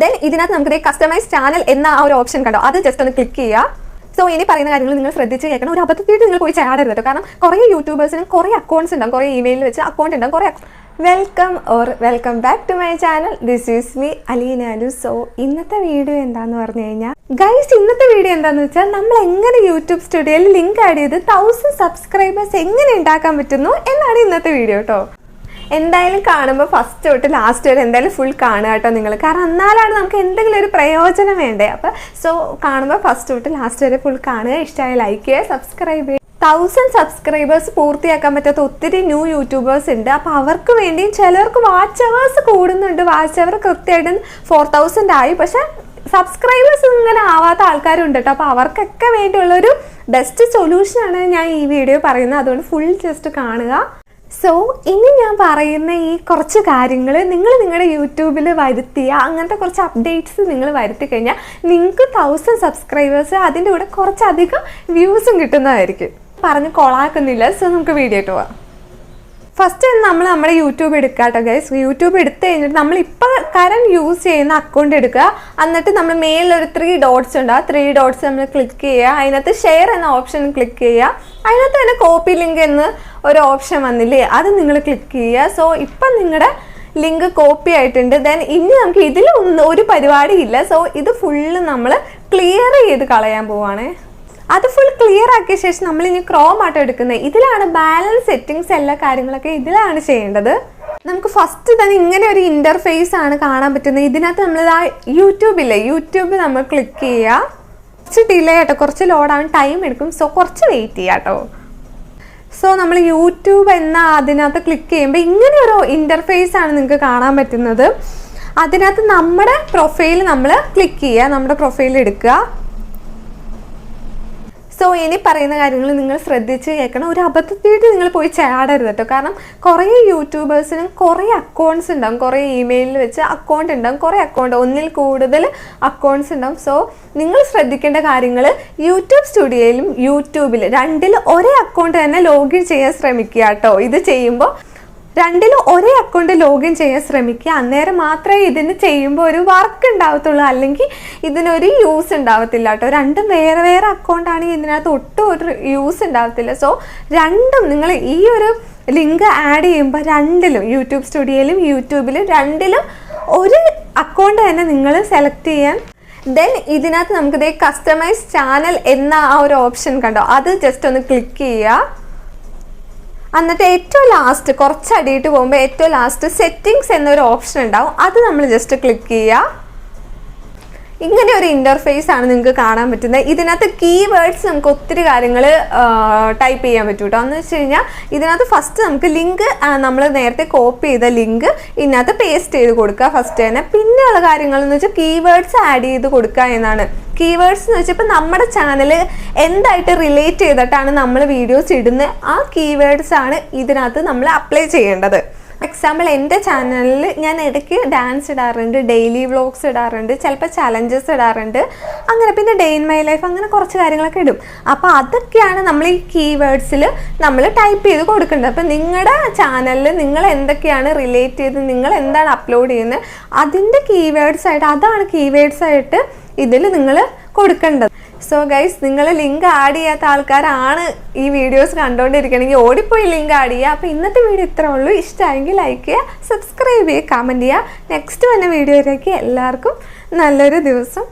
Then ഇതിനകത്ത് നമുക്ക് customise channel എന്ന ആ ഒരു ഓപ്ഷൻ കണ്ടോ? അത് ജസ്റ്റ് ഒന്ന് ക്ലിക്ക് ചെയ്യുക. സോ ഇനി പറയുന്ന കാര്യങ്ങൾ നിങ്ങൾ ശ്രദ്ധിച്ച് കേൾക്കണം. ഒരു അബദ്ധത്തിയിട്ട് നിങ്ങൾ പോയി ചാടരുത് കേട്ടോ. കാരണം കുറേ യൂട്യൂബേഴ്സിനും കുറേ അക്കൗണ്ട്സ് ഉണ്ടാവും. കുറേ ഇമെയിലിൽ വെച്ച് അക്കൗണ്ട് ഉണ്ടാവും. കുറേ welcome or welcome back to my channel this is me അലീനാലു so ഇന്നത്തെ വീഡിയോ എന്താന്ന് പറഞ്ഞു കഴിഞ്ഞാൽ ഗൈസ് ഇന്നത്തെ വീഡിയോ എന്താന്ന് വെച്ചാൽ നമ്മൾ എങ്ങനെ യൂട്യൂബ് സ്റ്റുഡിയോയിൽ ലിങ്ക് ആഡ് ചെയ്ത് തൗസൻഡ് സബ്സ്ക്രൈബേഴ്സ് എങ്ങനെ ഉണ്ടാക്കാൻ പറ്റുന്നു എന്നാണ് ഇന്നത്തെ വീഡിയോ കേട്ടോ. എന്തായാലും കാണുമ്പോൾ ഫസ്റ്റ് തൊട്ട് ലാസ്റ്റ് വരെ എന്തായാലും ഫുൾ കാണുക കേട്ടോ നിങ്ങൾ കാരണം എന്നാലാണ് നമുക്ക് എന്തെങ്കിലും ഒരു പ്രയോജനം വേണ്ടേ? അപ്പോൾ സോ കാണുമ്പോൾ ഫസ്റ്റ് തൊട്ട് ലാസ്റ്റ് വരെ ഫുൾ കാണുക. ഇഷ്ടമായ ലൈക്ക് ചെയ്യുക സബ്സ്ക്രൈബ് ചെയ്യുക. തൗസൻഡ് സബ്സ്ക്രൈബേഴ്സ് പൂർത്തിയാക്കാൻ പറ്റാത്ത ഒത്തിരി ന്യൂ യൂട്യൂബേഴ്സ് ഉണ്ട്. അപ്പോൾ അവർക്ക് വേണ്ടിയും ചിലർക്ക് വാച്ച് അവേഴ്സ് കൂടുന്നുണ്ട്. വാച്ച് അവർ കൃത്യമായിട്ടും ഫോർ തൗസൻഡ് ആയി. പക്ഷേ സബ്സ്ക്രൈബേഴ്സ് ഇങ്ങനെ ആവാത്ത ആൾക്കാരുണ്ട് കേട്ടോ. അപ്പോൾ അവർക്കൊക്കെ വേണ്ടിയുള്ളൊരു ബെസ്റ്റ് സൊല്യൂഷനാണ് ഞാൻ ഈ വീഡിയോ പറയുന്നത്. അതുകൊണ്ട് ഫുൾ ജസ്റ്റ് കാണുക. സോ ഇനി ഞാൻ പറയുന്ന ഈ കുറച്ച് കാര്യങ്ങൾ നിങ്ങൾ നിങ്ങളുടെ യൂട്യൂബിൽ വരുത്തിയ അങ്ങനത്തെ കുറച്ച് അപ്ഡേറ്റ്സ് നിങ്ങൾ വരുത്തി കഴിഞ്ഞാൽ നിങ്ങൾക്ക് തൗസൻഡ് സബ്സ്ക്രൈബേഴ്സ് അതിന്റെ കൂടെ കുറച്ചധികം വ്യൂസും കിട്ടുന്നതായിരിക്കും. പറഞ്ഞ് കൊളാക്കുന്നില്ല. സോ നമുക്ക് വീഡിയോ ഇട്ട് പോവാം. ഫസ്റ്റ് നമ്മൾ നമ്മുടെ യൂട്യൂബ് എടുക്കുക കേട്ടോ ഗൈസ് യൂട്യൂബ് എടുത്തു കഴിഞ്ഞിട്ട് നമ്മൾ ഇപ്പോൾ കറണ്ട് യൂസ് ചെയ്യുന്ന അക്കൗണ്ട് എടുക്കുക. എന്നിട്ട് നമ്മൾ മെയിലൊരു ത്രീ ഡോട്ട്സ് ഉണ്ട്. ആ ത്രീ ഡോട്ട്സ് നമ്മൾ ക്ലിക്ക് ചെയ്യുക. അതിനകത്ത് ഷെയർ എന്ന ഓപ്ഷൻ ക്ലിക്ക് ചെയ്യുക. അതിനകത്ത് തന്നെ കോപ്പി ലിങ്ക് എന്ന് ഒരു ഓപ്ഷൻ വന്നില്ലേ അത് നിങ്ങൾ ക്ലിക്ക് ചെയ്യുക. സോ ഇപ്പം നിങ്ങളുടെ ലിങ്ക് കോപ്പി ആയിട്ടുണ്ട്. ദെൻ ഇനി നമുക്ക് ഒരു ഒരു പരിപാടിയില്ല സോ ഇത് ഫുള്ള് നമ്മൾ ക്ലിയർ ചെയ്ത് കളയാൻ പോവാണേ. അത് ഫുൾ ക്ലിയർ ആക്കിയ ശേഷം നമ്മൾ ഇനി ക്രോം ആട്ടോ എടുക്കുന്നത് ഇതിലാണ് ബാലൻസ് സെറ്റിങ്സ് എല്ലാ കാര്യങ്ങളൊക്കെ ഇതിലാണ് ചെയ്യേണ്ടത്. നമുക്ക് ഫസ്റ്റ് തന്നെ ഇങ്ങനെ ഒരു ഇന്റർഫേസ് ആണ് കാണാൻ പറ്റുന്നത് ഇതിനകത്ത് നമ്മൾ ആ യൂട്യൂബില്ലേ യൂട്യൂബ് നമ്മൾ ക്ലിക്ക് ചെയ്യുക കുറച്ച് ഡിലേ ആട്ടോ. കുറച്ച് ലോഡാവാൻ ടൈം എടുക്കും. സോ കുറച്ച് വെയിറ്റ് ചെയ്യാം കേട്ടോ സോ നമ്മൾ യൂട്യൂബ് എന്ന അതിനകത്ത് ക്ലിക്ക് ചെയ്യുമ്പോൾ ഇങ്ങനെ ഒരു ഇന്റർഫേസ് ആണ് നിങ്ങൾക്ക് കാണാൻ പറ്റുന്നത്. അതിനകത്ത് നമ്മുടെ പ്രൊഫൈൽ നമ്മൾ ക്ലിക്ക് ചെയ്യുക നമ്മുടെ പ്രൊഫൈൽ എടുക്കുക. സോ ഇനി പറയുന്ന കാര്യങ്ങൾ നിങ്ങൾ ശ്രദ്ധിച്ച് കേൾക്കണം. ഒരു അബദ്ധത്തിയിട്ട് നിങ്ങൾ പോയി ചാടരുത് കേട്ടോ. കാരണം കുറേ യൂട്യൂബേഴ്സിനും കുറേ അക്കൗണ്ട്സ് ഉണ്ടാവും. കുറേ ഇമെയിലിൽ വെച്ച് അക്കൗണ്ട് ഉണ്ടാവും. കുറേ അക്കൗണ്ട് ഒന്നിൽ കൂടുതൽ അക്കൗണ്ട്സ് ഉണ്ടാവും. സോ നിങ്ങൾ ശ്രദ്ധിക്കേണ്ട കാര്യങ്ങൾ യൂട്യൂബ് സ്റ്റുഡിയോയിലും യൂട്യൂബിൽ രണ്ടിൽ ഒരേ അക്കൗണ്ട് തന്നെ ലോഗിൻ ചെയ്യാൻ ശ്രമിക്കുക കേട്ടോ. ഇത് ചെയ്യുമ്പോൾ രണ്ടിലും ഒരേ അക്കൗണ്ട് ലോഗിൻ ചെയ്യാൻ ശ്രമിക്കുക. അന്നേരം മാത്രമേ ഇതിന് ചെയ്യുമ്പോൾ ഒരു വർക്ക് ഉണ്ടാവത്തുള്ളൂ. അല്ലെങ്കിൽ ഇതിനൊരു യൂസ് ഉണ്ടാവത്തില്ല കേട്ടോ. രണ്ടും വേറെ വേറെ അക്കൗണ്ട് ആണെങ്കിൽ ഇതിനകത്ത് ഒട്ടും ഒരു യൂസ് ഉണ്ടാവത്തില്ല. സോ രണ്ടും നിങ്ങൾ ഈ ഒരു ലിങ്ക് ആഡ് ചെയ്യുമ്പോൾ രണ്ടിലും യൂട്യൂബ് സ്റ്റുഡിയോയിലും യൂട്യൂബിലും രണ്ടിലും ഒരു അക്കൗണ്ട് തന്നെ നിങ്ങൾ സെലക്ട് ചെയ്യാൻ. ദെൻ ഇതിനകത്ത് നമുക്ക് ഇതേ കസ്റ്റമൈസ് ചാനൽ എന്ന ആ ഒരു ഓപ്ഷൻ കണ്ടോ? അത് ജസ്റ്റ് ഒന്ന് ക്ലിക്ക് ചെയ്യുക. എന്നിട്ട് ഏറ്റവും ലാസ്റ്റ് കുറച്ച് അടിയിട്ട് പോകുമ്പോൾ ഏറ്റവും ലാസ്റ്റ് സെറ്റിങ്സ് എന്നൊരു ഓപ്ഷൻ ഉണ്ടാവും. അത് നമ്മൾ ജസ്റ്റ് ക്ലിക്ക് ചെയ്യുക. ഇങ്ങനെ ഒരു ഇന്റർഫേസ് ആണ് നിങ്ങൾക്ക് കാണാൻ പറ്റുന്നത്. ഇതിനകത്ത് കീവേഡ്സ് നമുക്ക് ഒത്തിരി കാര്യങ്ങൾ ടൈപ്പ് ചെയ്യാൻ പറ്റും കേട്ടോ എന്ന് വെച്ച് കഴിഞ്ഞാൽ ഇതിനകത്ത് ഫസ്റ്റ് നമുക്ക് ലിങ്ക് നമ്മൾ നേരത്തെ കോപ്പി ചെയ്ത ലിങ്ക് ഇതിനകത്ത് പേസ്റ്റ് ചെയ്ത് കൊടുക്കുക ഫസ്റ്റ് തന്നെ. പിന്നെയുള്ള കാര്യങ്ങൾ എന്ന് വെച്ചാൽ കീവേഡ്സ് ആഡ് ചെയ്ത് കൊടുക്കുക എന്നാണ്. കീവേഡ്സ് എന്ന് വെച്ചാൽ ഇപ്പം നമ്മുടെ ചാനൽ എന്തായിട്ട് റിലേറ്റ് ചെയ്തിട്ടാണ് നമ്മൾ വീഡിയോസ് ഇടുന്നത് ആ കീവേഡ്സ് ആണ് ഇതിനകത്ത് നമ്മൾ അപ്ലൈ ചെയ്യേണ്ടത്. എക്സാമ്പിൾ എന്റെ ചാനലിൽ ഞാൻ ഇടയ്ക്ക് ഡാൻസ് ഇടാറുണ്ട് ഡെയിലി വ്ളോഗ്സ് ഇടാറുണ്ട് ചിലപ്പോൾ ചലഞ്ചസ് ഇടാറുണ്ട്. അങ്ങനെ പിന്നെ ഡേ ഇൻ മൈ ലൈഫ് അങ്ങനെ കുറച്ച് കാര്യങ്ങളൊക്കെ ഇടും. അപ്പോൾ അതൊക്കെയാണ് നമ്മൾ ഈ കീവേഡ്സിൽ നമ്മൾ ടൈപ്പ് ചെയ്ത് കൊടുക്കേണ്ടത് അപ്പോൾ നിങ്ങളുടെ ചാനലിൽ നിങ്ങൾ എന്തൊക്കെയാണ് റിലേറ്റ് ചെയ്ത് നിങ്ങൾ എന്താണ് അപ്ലോഡ് ചെയ്യുന്നത് അതിന്റെ കീവേഡ്സ് ആയിട്ട് അതാണ് കീവേഡ്സ് ആയിട്ട് ഇതിൽ നിങ്ങൾ കൊടുക്കേണ്ടത്. സോ ഗൈസ് നിങ്ങൾ ലിങ്ക് ആഡ് ചെയ്യാത്ത ആൾക്കാരാണ് ഈ വീഡിയോസ് കണ്ടുകൊണ്ടിരിക്കണമെങ്കിൽ ഓടിപ്പോയി ലിങ്ക് ആഡ് ചെയ്യുക അപ്പോൾ ഇന്നത്തെ വീഡിയോ ഇത്രേ ഉള്ളൂ. ഇഷ്ടമായെങ്കിൽ ലൈക്ക് ചെയ്യുക സബ്സ്ക്രൈബ് ചെയ്യുക കമന്റ് ചെയ്യുക നെക്സ്റ്റ് വന്ന വീഡിയോയിലേക്ക് എല്ലാവർക്കും നല്ലൊരു ദിവസം